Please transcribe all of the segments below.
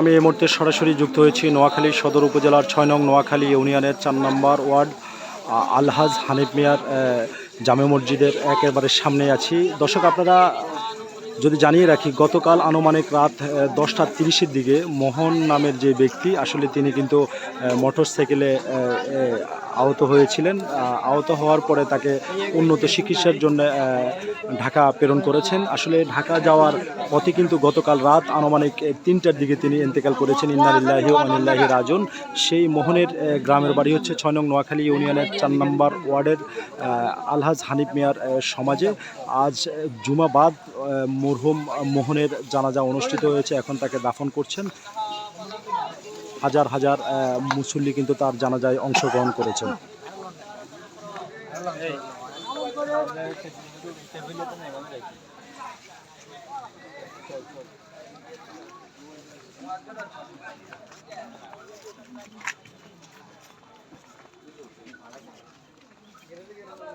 আমি এই মুহূর্তে সরাসরি যুক্ত হয়েছি নোয়াখালী সদর উপজেলার ছয় নং নোয়াখালী ইউনিয়নের চার নম্বর ওয়ার্ড আলহাজ হানিফ মিয়ার জামে মসজিদের একেবারে সামনে আছি। দর্শক, আপনারা যদি জানিয়ে রাখি, গতকাল আনুমানিক রাত দশটা তিরিশের দিকে মোহন নামের যে ব্যক্তি, আসলে তিনি কিন্তু মোটর সাইকেলে আহত হয়েছিলেন। আহত হওয়ার পরে তাকে উন্নত চিকিৎসার জন্য ঢাকা প্রেরণ করেছেন। আসলে ঢাকা যাওয়ার পথে কিন্তু গতকাল রাত আনুমানিক তিনটার দিকে তিনি ইন্তেকাল করেছেন। ইন্নারিল্লাহি অনিল্লাহি রাজন সেই মোহনের গ্রামের বাড়ি হচ্ছে ছয় নং নোয়াখালী ইউনিয়নের চার নম্বর ওয়ার্ডের আলহাজ হানিফ মিয়ার সমাজে। আজ জুমাবাদ মরহুম মোহনের জানাজা অনুষ্ঠিত হয়েছে। এখন তাকে দাফন করছেন। হাজার হাজার মুসল্লি কিন্তু তার জানাজায় অংশগ্রহণ করেছেন। এই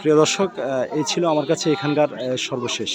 প্রিয় দর্শক এই ছিল আমার কাছে এখানকার সর্বশেষ।